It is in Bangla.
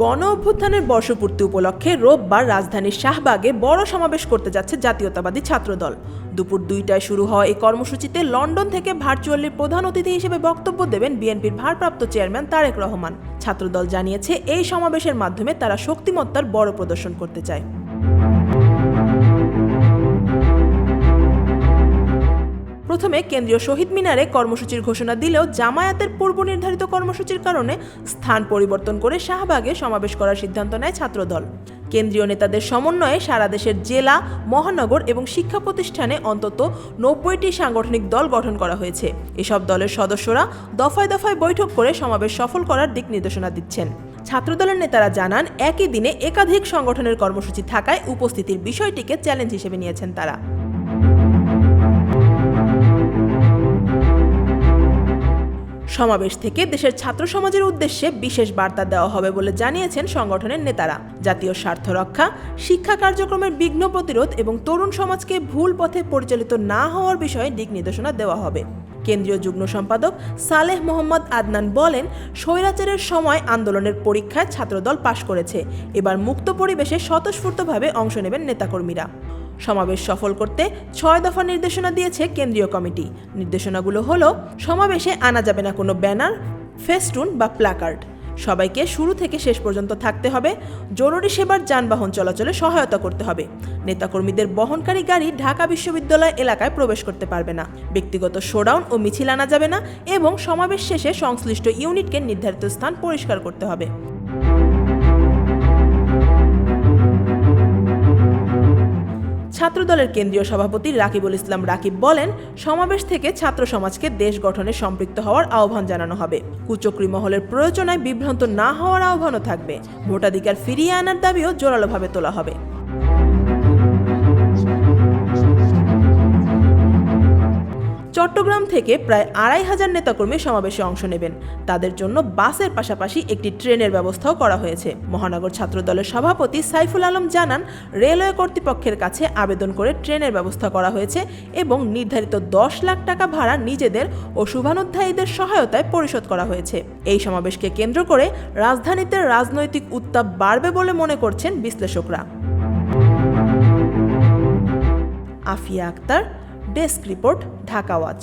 গণ অভ্যুত্থানের বর্ষপূর্তি উপলক্ষে রোববার রাজধানীর শাহবাগে বড় সমাবেশ করতে যাচ্ছে জাতীয়তাবাদী ছাত্রদল। দুপুর দুইটায় শুরু হওয়া এই কর্মসূচিতে লন্ডন থেকে ভার্চুয়ালি প্রধান অতিথি হিসেবে বক্তব্য দেবেন বিএনপির ভারপ্রাপ্ত চেয়ারম্যান তারেক রহমান। ছাত্রদল জানিয়েছে, এই সমাবেশের মাধ্যমে তারা শক্তিমত্তার বড় প্রদর্শন করতে চায়। প্রথমে কেন্দ্রীয় শহীদ মিনারে কর্মসূচির ঘোষণা দিলেও জামায়াতের পূর্ব নির্ধারিত কর্মসূচির কারণে স্থান পরিবর্তন করে শাহবাগে সমাবেশ করার সিদ্ধান্ত নেয় ছাত্রদল। কেন্দ্রীয় নেতাদের সমন্বয়ে সারা দেশের জেলা, মহানগর এবং শিক্ষা প্রতিষ্ঠানে অন্তত নব্বইটি সাংগঠনিক দল গঠন করা হয়েছে। এসব দলের সদস্যরা দফায় দফায় বৈঠক করে সমাবেশ সফল করার দিক নির্দেশনা দিচ্ছেন। ছাত্রদলের নেতারা জানান, একই দিনে একাধিক সংগঠনের কর্মসূচি থাকায় উপস্থিতির বিষয়টিকে চ্যালেঞ্জ হিসেবে নিয়েছেন তারা। সমাবেশ থেকে দেশের ছাত্র সমাজের উদ্দেশ্যে বিশেষ বার্তা দেওয়া হবে বলে জানিয়েছেন সংগঠনের নেতারা। জাতীয় স্বার্থ রক্ষা, শিক্ষা কার্যক্রমের বিঘ্ন প্রতিরোধ এবং তরুণ সমাজকে ভুল পথে পরিচালিত না হওয়ার বিষয়ে দিক নির্দেশনা দেওয়া হবে। কেন্দ্রীয় যুগ্ম সম্পাদক সালেহ মোহাম্মদ আদনান বলেন, স্বৈরাচারের সময় আন্দোলনের পরীক্ষায় ছাত্রদল পাশ করেছে। এবার মুক্ত পরিবেশে স্বতঃস্ফূর্তভাবে অংশ নেবেন নেতাকর্মীরা। সমাবেশ সফল করতে ছয় দফা নির্দেশনা দিয়েছে কেন্দ্রীয় কমিটি। নির্দেশনাগুলো হলো, সমাবেশে আনা যাবে না কোনো ব্যানার, ফেস্টুন বা প্ল্যাকার্ড সবাইকে শুরু থেকে শেষ পর্যন্ত থাকতে হবে, জরুরি সেবার যানবাহন চলাচলে সহায়তা করতে হবে। নেতাকর্মীদের বহনকারী গাড়ি ঢাকা বিশ্ববিদ্যালয় এলাকায় প্রবেশ করতে পারবে না। ব্যক্তিগত শোডাউন ও মিছিল আনা যাবে না এবং সমাবেশ শেষে সংশ্লিষ্ট ইউনিটকে নির্ধারিত স্থান পরিষ্কার করতে হবে। ছাত্রদলের কেন্দ্রীয় সভাপতি রাকিবুল ইসলাম রাকিব বলেন, সমাবেশ থেকে ছাত্র সমাজকে দেশ গঠনে সম্পৃক্ত হওয়ার আহ্বান জানানো হবে। কুচক্রী মহলের প্রয়োজনায় বিভ্রান্ত না হওয়ার আহ্বানও থাকবে। ভোটাধিকার ফিরিয়ে আনার দাবিও জোরালোভাবে তোলা হবে। চট্টগ্রাম থেকে প্রায় আড়াই হাজার নেতাকর্মী সমাবেশে অংশ নেবেন। তাদের জন্য বাসের পাশাপাশি একটি ট্রেনের ব্যবস্থাও করা হয়েছে। মহানগর ছাত্র দলের সভাপতি সাইফুল আলম জানান, রেলওয়ে কর্তৃপক্ষের কাছে আবেদন করে ট্রেনের ব্যবস্থা করা হয়েছে এবং নির্ধারিত দশ লাখ টাকা ভাড়া নিজেদের ও শুভানুধ্যায়ীদের সহায়তায় পরিশোধ করা হয়েছে। এই সমাবেশকে কেন্দ্র করে রাজধানীতে রাজনৈতিক উত্তাপ বাড়বে বলে মনে করছেন বিশ্লেষকরা। Afia Akter desk report Dhaka watch.